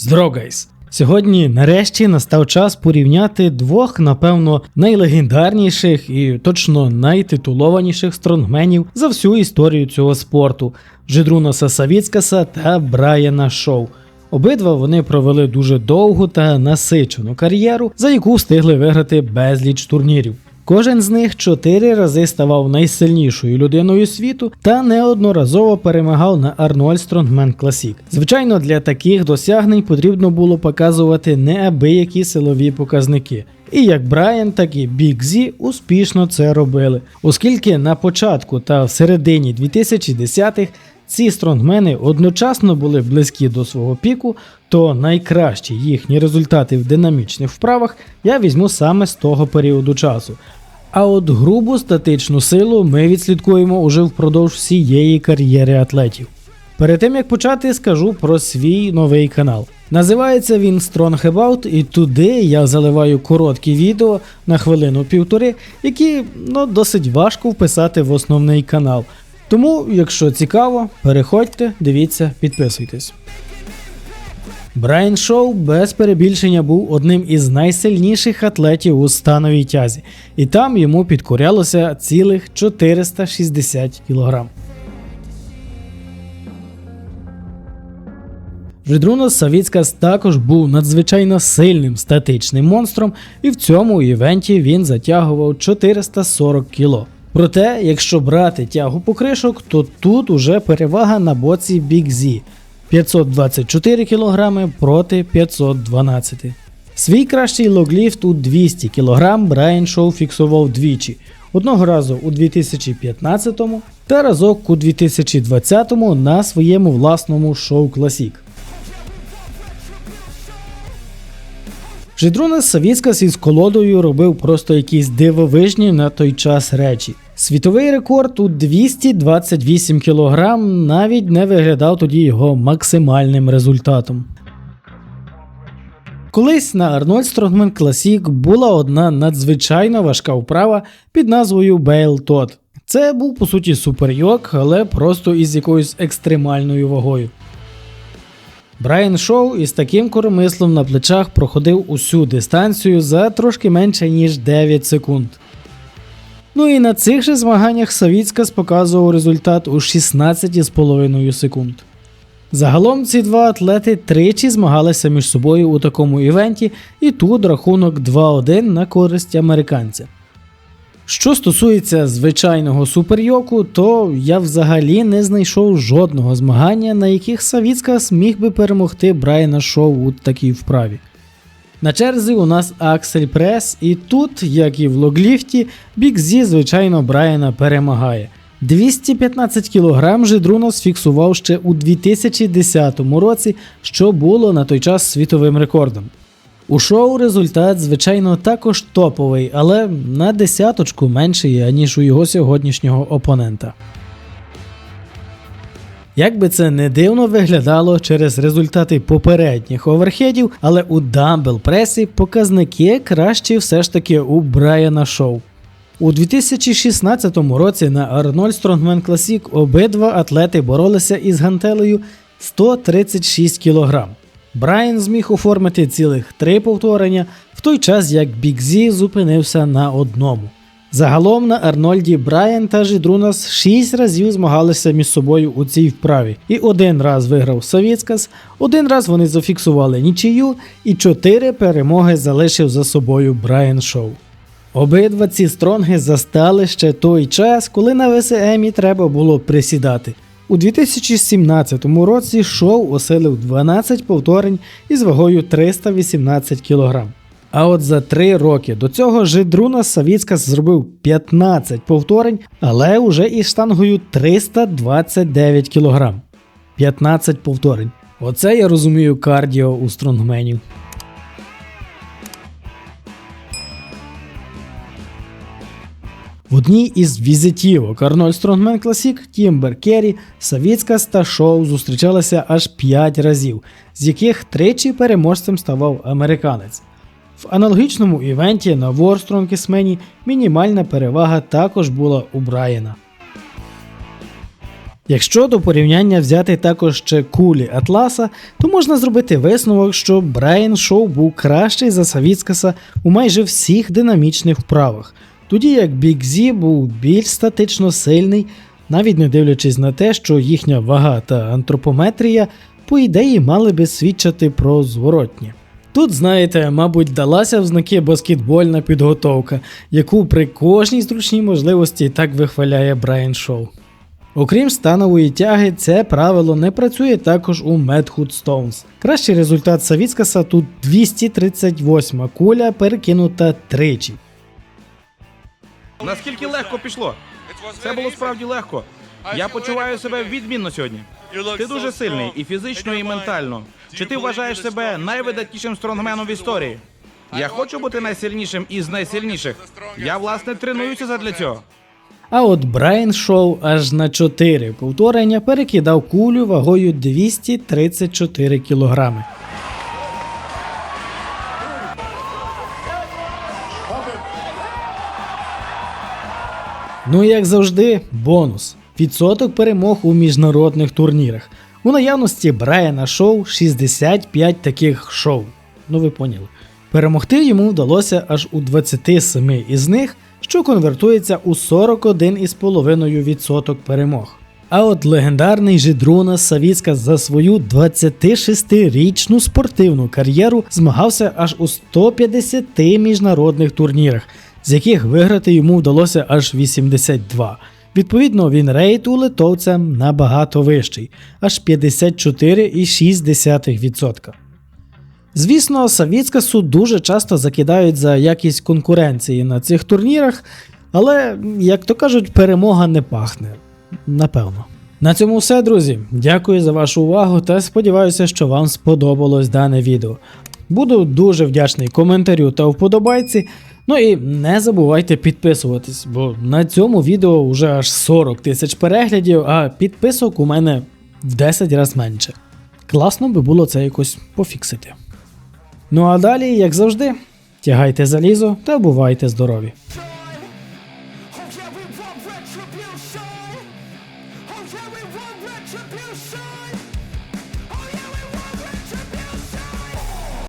Здорово! Сьогодні нарешті настав час порівняти двох, напевно, найлегендарніших і точно найтитулованіших стронгменів за всю історію цього спорту Жидруноса Савіцкаса та Брайана Шоу. Обидва вони провели дуже довгу та насичену кар'єру, за яку встигли виграти безліч турнірів. Кожен з них чотири рази ставав найсильнішою людиною світу та неодноразово перемагав на Арнольд Стронгмен Classic. Звичайно, для таких досягнень потрібно було показувати неабиякі силові показники. І як Брайан, так і Біг Зі успішно це робили, оскільки на початку та в середині 2010-х ці стронгмени одночасно були близькі до свого піку, то найкращі їхні результати в динамічних вправах я візьму саме з того періоду часу. А от грубу статичну силу ми відслідкуємо уже впродовж всієї кар'єри атлетів. Перед тим як почати, скажу про свій новий канал. Називається він Strong About, і туди я заливаю короткі відео на хвилину півтори, які ну, досить важко вписати в основний канал. Тому, якщо цікаво, переходьте, дивіться, підписуйтесь. Брайан Шоу без перебільшення був одним із найсильніших атлетів у становій тязі, і там йому підкорялося цілих 460 кг. Жидрунос Савіцкас також був надзвичайно сильним статичним монстром, і в цьому івенті він затягував 440 кг. Проте, якщо брати тягу покришок, то тут уже перевага на боці Z 524 кг проти 512. Свій кращий логліфт у 200 кг Брайан Шоу фіксував двічі. Одного разу у 2015 та разок у 2020 на своєму власному шоу Classic. Жидрунес Савіцкас із колодою робив просто якісь дивовижні на той час речі. Світовий рекорд у 228 кг навіть не виглядав тоді його максимальним результатом. Колись на Arnold Strongman Classic була одна надзвичайно важка вправа під назвою Бейл Тод. Це був по суті суперйок, але просто із якоюсь екстремальною вагою. Брайан Шоу із таким коромислом на плечах проходив усю дистанцію за трошки менше ніж 9 секунд. Ну і на цих же змаганнях Савіцкас показував результат у 16,5 секунд. Загалом ці два атлети тричі змагалися між собою у такому івенті, і тут рахунок 2-1 на користь американця. Що стосується звичайного суперйоку, то я взагалі не знайшов жодного змагання, на яких Савіцкас міг би перемогти Брайана Шоу у такій вправі. На черзі у нас Аксель Прес, і тут, як і в логліфті, Бік Зі, звичайно, Брайана перемагає. 215 кг Жидрунос фіксував ще у 2010 році, що було на той час світовим рекордом. У шоу результат, звичайно, також топовий, але на десяточку менший, аніж у його сьогоднішнього опонента. Як би це не дивно виглядало через результати попередніх оверхедів, але у дамбел пресі показники кращі все ж таки у Брайана Шоу. У 2016 році на Arnold Strongman Classic обидва атлети боролися із гантелею 136 кг. Брайан зміг оформити цілих три повторення, в той час як Бік Зі зупинився на одному. Загалом на Арнольді Брайан та Жідрунас 6 разів змагалися між собою у цій вправі, і один раз виграв Савіцкас, один раз вони зафіксували нічию, і чотири перемоги залишив за собою Брайан Шоу. Обидва ці стронги застали ще той час, коли на ВСМі треба було присідати. У 2017 році шоу осилив 12 повторень із вагою 318 кг. А от за 3 роки до цього Жидруна Савіцкас зробив 15 повторень, але уже із штангою 329 кг. 15 повторень. Оце я розумію кардіо у стронгменів. В одній із візитівок Arnold Strongman Classic Тімбер Керрі, Савіцкас та Шоу зустрічалися аж 5 разів, з яких тричі переможцем ставав американець. В аналогічному івенті на Strongest мінімальна перевага також була у Брайана. Якщо до порівняння взяти також ще кулі Атласа, то можна зробити висновок, що Брайан Шоу був кращий за Савіцкаса у майже всіх динамічних вправах, тоді як Бік Зі був більш статично сильний, навіть не дивлячись на те, що їхня вага та антропометрія, по ідеї, мали би свідчити про зворотнє. Тут, знаєте, мабуть, далася в знаки баскетбольна підготовка, яку при кожній зручній можливості так вихваляє Брайан Шоу. Окрім станової тяги, це правило не працює також у Medhood Stones. Кращий результат Савіцкаса тут 238 куля перекинута тричі. Наскільки легко пішло? Це було справді легко. Я почуваю себе відмінно сьогодні. Ти дуже сильний і фізично, і ментально. Чи ти вважаєш себе найвидатнішим стронгменом в історії? Я хочу бути найсильнішим із найсильніших. Я власне тренуюся задля цього. А от Брайан Шоу аж на 4 повторення перекидав кулю вагою 234 кг. Ну як завжди, бонус. Відсоток перемог у міжнародних турнірах. У наявності Брайана Шоу 65 таких шоу. Ну ви поняли. Перемогти йому вдалося аж у 27 із них, що конвертується у 41,5% перемог. А от легендарний Жидруна Савіцька за свою 26-річну спортивну кар'єру змагався аж у 150 міжнародних турнірах, з яких виграти йому вдалося аж 82. Відповідно, він рейд у литовця набагато вищий, аж 54,6%. Звісно, Савіцкасу дуже часто закидають за якість конкуренції на цих турнірах, але, як то кажуть, перемога не пахне. Напевно. На цьому все, друзі. Дякую за вашу увагу та сподіваюся, що вам сподобалось дане відео. Буду дуже вдячний коментарю та вподобайці. Ну і не забувайте підписуватись, бо на цьому відео вже аж 40 тисяч переглядів, а підписок у мене в 10 разів менше. Класно би було це якось пофіксити. Ну а далі, як завжди, тягайте залізо та бувайте здорові.